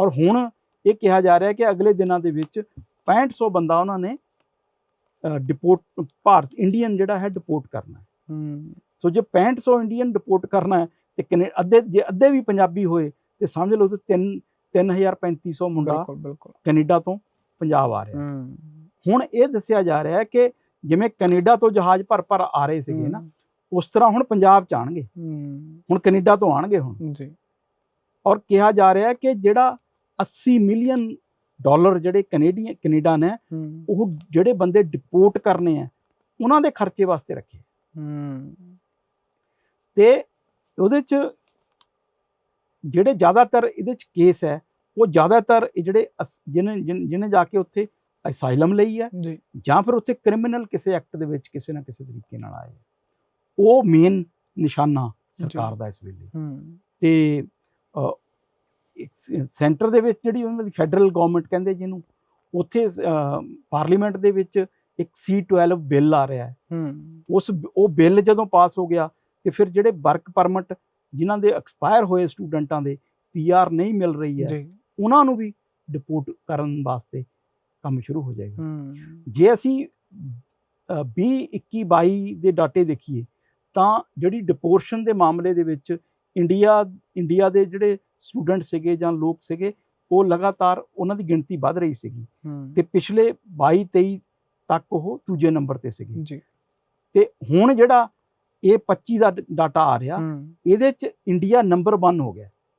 ਔਰ ਹੁਣ ਇਹ ਕਿਹਾ ਜਾ ਰਿਹਾ ਕਿ ਅਗਲੇ ਦਿਨਾਂ ਦੇ ਵਿੱਚ 6500 ਬੰਦਾ ਉਹਨਾਂ ਨੇ ਡਿਪੋਰਟ ਭਾਰਤ ਇੰਡੀਅਨ ਜਿਹੜਾ ਹੈ ਡਿਪੋਰਟ ਕਰਨਾ ਸੋ ਜੇ 6500 ਇੰਡੀਅਨ ਡਿਪੋਰਟ ਕਰਨਾ ਹੈ ਤੇ ਕਿੰਨੇ ਅੱਧੇ ਜੇ ਅੱਧੇ ਵੀ ਪੰਜਾਬੀ ਹੋਏ ਤੇ ਸਮਝ ਲਓ ਤੇ 3 3350 ਮੁੰਡਾ ਕੈਨੇਡਾ ਤੋਂ ਪੰਜਾਬ ਆ ਰਿਹਾ ਹੁਣ ਇਹ ਦੱਸਿਆ ਜਾ ਰਿਹਾ ਹੈ ਕਿ ਜਿਵੇਂ ਕੈਨੇਡਾ ਤੋਂ ਜਹਾਜ਼ ਭਰ ਭਰ ਆ ਰਹੇ ਸੀਗੇ ਨਾ ਉਸ ਤਰ੍ਹਾਂ ਹੁਣ ਪੰਜਾਬ ਚ ਆਣਗੇ ਹੁਣ ਕੈਨੇਡਾ ਤੋਂ ਆਣਗੇ ਹੁਣ। ਜੀ। ਔਰ ਕਿਹਾ ਜਾ ਰਿਹਾ ਹੈ ਕਿ ਜਿਹੜਾ 80 ਮਿਲੀਅਨ ਡਾਲਰ ਜਿਹੜੇ ਕੈਨੇਡੀਅਨ ਕੈਨੇਡਾ ਨੇ ਉਹ ਜਿਹੜੇ ਬੰਦੇ ਡਿਪੋਰਟ ਕਰਨੇ ਆ ਉਹਨਾਂ ਦੇ ਖਰਚੇ ਵਾਸਤੇ ਰੱਖੇ ਹੂੰ। ਤੇ ਉਹਦੇ ਚ ਜਿਹੜੇ ਜ਼ਿਆਦਾਤਰ ਇਹਦੇ ਚ ਕੇਸ ਹੈ ਉਹ ਜ਼ਿਆਦਾਤਰ ਇਹ ਜਿਹੜੇ ਜਿਹਨੇ ਜਿਹਨੇ ਜਾ ਕੇ ਉੱਥੇ ਅਸਾਈਲਮ ਲਈ ਹੈ ਜੀ। ਫਿਰ ਉੱਥੇ ਕ੍ਰਿਮੀਨਲ ਕਿਸੇ ਐਕਟ ਦੇ ਵਿੱਚ ਕਿਸੇ ਨਾ ਕਿਸੇ ਤਰੀਕੇ ਨਾਲ ਆਏ ਉਹ ਮੇਨ ਨਿਸ਼ਾਨਾ ਸਰਕਾਰ ਦਾ ਇਸ ਵੇਲੇ। ਤੇ ਸੈਂਟਰ ਦੇ ਵਿੱਚ ਜਿਹੜੀ ਉਹਨਾਂ ਦੀ ਫੈਡਰਲ ਗਵਰਨਮੈਂਟ ਕਹਿੰਦੇ ਜਿਹਨੂੰ ਉੱਥੇ ਪਾਰਲੀਮੈਂਟ ਦੇ ਵਿੱਚ ਇੱਕ C12 ਬਿੱਲ ਆ ਰਿਹਾ ਹੈ। ਉਸ ਉਹ ਬਿੱਲ ਜਦੋਂ ਪਾਸ ਹੋ ਗਿਆ ਤੇ ਫਿਰ ਜਿਹੜੇ ਵਰਕ ਪਰਮਿਟ ਜਿਨ੍ਹਾਂ ਦੇ ਐਕਸਪਾਇਰ ਹੋਏ ਸਟੂਡੈਂਟਾਂ ਦੇ ਪੀਆਰ ਨਹੀਂ ਮਿਲ ਰਹੀ ਹੈ ਉਹਨਾਂ ਨੂੰ ਵੀ ਡਿਪੋਰਟ ਕਰਨ ਵਾਸਤੇ ਕੰਮ ਸ਼ੁਰੂ ਹੋ ਜਾਏਗਾ। ਜੇ ਅਸੀਂ 20 21 22 ਦੇ ਡਾਟੇ ਦੇਖੀਏ ਤਾਂ ਜਿਹੜੀ ਡਿਪੋਰਸ਼ਨ ਦੇ ਮਾਮਲੇ ਦੇ ਵਿੱਚ ਇੰਡੀਆ ਇੰਡੀਆ ਦੇ ਜਿਹੜੇ ਸਟੂਡੈਂਟ ਸੀਗੇ ਜਾਂ ਲੋਕ ਸੀਗੇ ਉਹ ਲਗਾਤਾਰ ਉਹਨਾਂ ਦੀ ਗਿਣਤੀ ਵੱਧ ਰਹੀ ਸੀਗੀ। ਤੇ ਪਿਛਲੇ 22 23 ਤੱਕ ਉਹ ਦੂਜੇ ਨੰਬਰ ਤੇ ਸੀਗੇ। ਜੀ। ਤੇ ਹੁਣ ਜਿਹੜਾ ਇਹ 25 ਦਾ ਡਾਟਾ ਆ ਰਿਹਾ ਇਹਦੇ ਚ ਇੰਡੀਆ ਨੰਬਰ 1 ਹੋ ਗਿਆ।